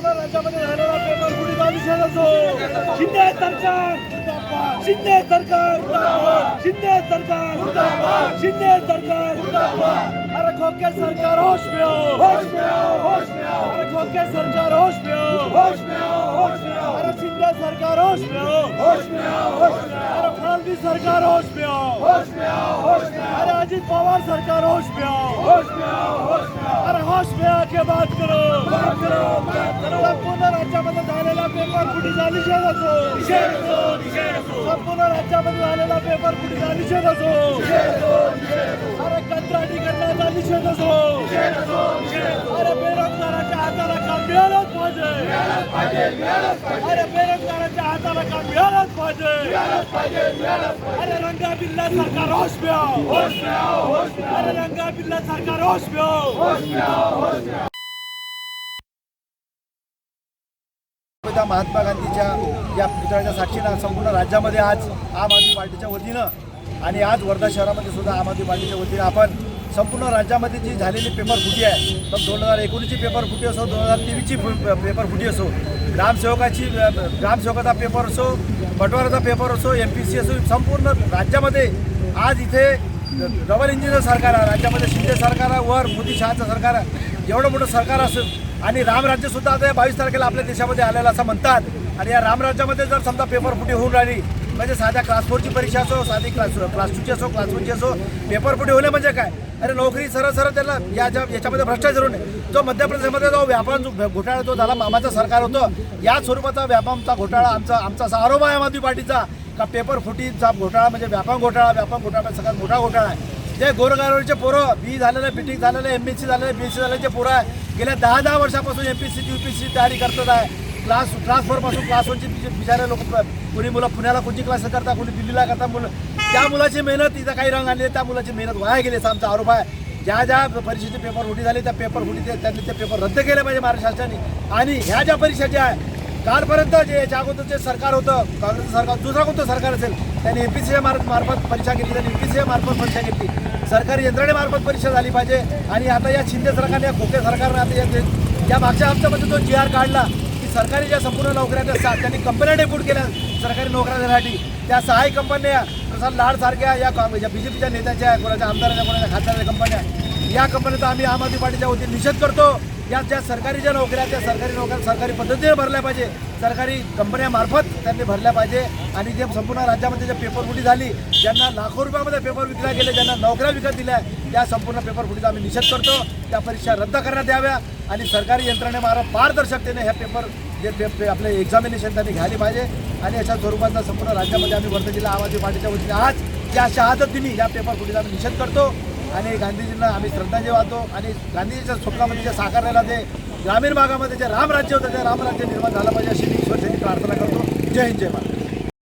संपूर्ण राज्यामध्ये झालेला पेपर फुटीचा निषेध असो शिंदे सरकार शिंदे सरकार शिंदे सरकार शिंदे सरकार अरे खोके सरकार होश में हो होश में हो होश में हो अरे खोके सरकार होश में हो होश में हो होश में हो अरे शिंदे सरकार होश में हो होश में हो होश में हो अरे फडणवीस सरकार होश में हो होश में हो होश में हो अरे अजित पवार सरकार होश में हो होश में हो होश में हो अरे होश में आके बात करो बात करो बात करो संपूर्ण राज्यामध्ये झालेला पेपर फुटीचा निषेध असो. संपूर्ण राज्यामध्ये झालेला पेपर फुटीचा निषेध असो. अरे कंत्राटी करण्याचा निषेध असो. अरे बेरोजगाराच्या हाताला काम मिळालंच पाहिजे? अरे बेरोजगाराच्या हाताला काम मिळालंच पाहिजे? अरे रंगा बिल्ला सरकार होश में आओ होश में आओ होश में अरे रंगा बिल्ला सरकार होश में राष्ट्रपिता त्या महात्मा गांधीच्या या पुतळ्याच्या साक्षीनं संपूर्ण राज्यामध्ये आज आम आदमी पार्टीच्या वतीनं आणि आज वर्धा शहरामध्ये सुद्धा आम आदमी पार्टीच्या वतीनं आपण संपूर्ण राज्यामध्ये जी झालेली पेपर फुटी आहे तर दोन हजार एकोणीसची पेपर फुटी असो दोन हजार तेवीसची पेपर फुटी असो ग्रामसेवकाची ग्रामसेवकाचा पेपर असो पटवाराचा पेपर असो एम पी सी असो संपूर्ण राज्यामध्ये आज इथे डबल इंजिनचं सरकार आहे राज्यामध्ये शिंदे सरकार आहे वर मोदी शहाचं सरकार आहे एवढं मोठं सरकार असेल आणि रामराज्यसुद्धा आता बावीस तारखेला आपल्या देशामध्ये आलेलं असं म्हणतात. आणि या रामराज्यामध्ये जर समजा पेपर फुटी होऊन राहिली म्हणजे साध्या क्लास फोरची परीक्षा असो साधी क्लास क्लास टूची असो क्लास वनची असो पेपर फुटी होणे म्हणजे काय? अरे नोकरी सरळ सरळ त्याला या ज्या याच्यामध्ये भ्रष्टाचार होणे जो मध्य प्रदेशमध्ये जो व्यापार जो घोटाळा तो झाला मामाचं सरकार होतं या स्वरूपाचा व्यापारचा घोटाळा आमचा आमचा असा आरोप आहे आम आदमी पार्टीचा का पेपर फुटीचा घोटाळा म्हणजे व्यापार घोटाळा व्यापार घोटाळा म्हणजे सगळ्यात मोठा घोटाळा आहे. जे गोरगावरचे पोरं बी झालेले बीटिंग झालेलं एम एस सी झालेलं बी एस सी झाल्याचे पोरं आहे. गेल्या दहा दहा वर्षापासून M P C U P C तयारी करतात आहे. क्लास क्लास फोरपासून क्लास वनची बिचारे लोक कोणी मुलं पुण्याला कोचिंग क्लास करतात कोणी दिल्लीला करतात मुलं त्या मुलाची मेहनत इथं काही रंग आणली त्या मुलाची मेहनत वाया गेली असा आमचा आरोप आहे. ज्या ज्या परीक्षेचे पेपर फुटी झाले त्या पेपर फुटी ते- त्यांनी ते पेपर रद्द केले पाहिजे महाराष्ट्र शासनाने. आणि ह्या ज्या परीक्षा ज्या आहे कालपर्यंत जे याच्या अगोदरचे सरकार होतं काँग्रेसचं सरकार दुसरा कोणतं सरकार असेल त्यांनी एम पी सी मार्फत मार्फत परीक्षा घेतली त्यांनी ए पी सी मार्फत परीक्षा घेतली. सरकारी यंत्रणेमार्फत परीक्षा झाली पाहिजे. आणि आता या शिंदे सरकारने या खोके सरकारने आता या- या मागच्या हप्त्यामध्ये जो जी आर काढला की सरकारी ज्या संपूर्ण नोकऱ्या त्या त्यांनी कंपन्या डेपूट केल्या सरकारी नोकऱ्या देण्यासाठी त्या सहाय्य कंपन्या प्रसाद काँग्रेच्या बी जे पीच्या नेत्याच्या कोणाच्या आमदाराच्या कोणाच्या खासदाराच्या कंपन्या या कंपनीचा आम्ही आम आदमी पार्टीच्या वतीने निषेध करतो. या ज्या सरकारी ज्या नोकऱ्या त्या सरकारी नोकऱ्या सरकारी पद्धतीने भरल्या पाहिजे. सरकारी कंपन्यामार्फत त्यांनी भरल्या पाहिजे. आणि जे संपूर्ण राज्यामध्ये जे पेपर फुटी झाली ज्यांना लाखो रुपयामध्ये पेपर विकल्या गेले ज्यांना नोकऱ्या विकत दिल्या त्या संपूर्ण पेपर फुटीचा आम्ही निषेध करतो. त्या परीक्षा रद्द करण्यात याव्या. आणि सरकारी यंत्रणेमार्फत पारदर्शकतेने ह्या पेपर जे पे आपले एक्झामिनेशन त्यांनी घ्यायला पाहिजे. आणि अशा स्वरूपाचा संपूर्ण राज्यामध्ये आम्ही वर्धा जिल्हा आम आदमी पार्टीच्या वतीने आज या शहादत दिनी या पेपर फुटीचा आम्ही निषेध करतो. आणि गांधीजींना आम्ही श्रद्धांजली वाहतो आणि गांधीजीच्या स्वप्नामध्ये जे साकारलेला ते ग्रामीण भागामध्ये जे रामराज्य होतं ते रामराज्य निर्माण झालं पाहिजे अशी मी प्रार्थना करतो. जय हिंद जय महाराज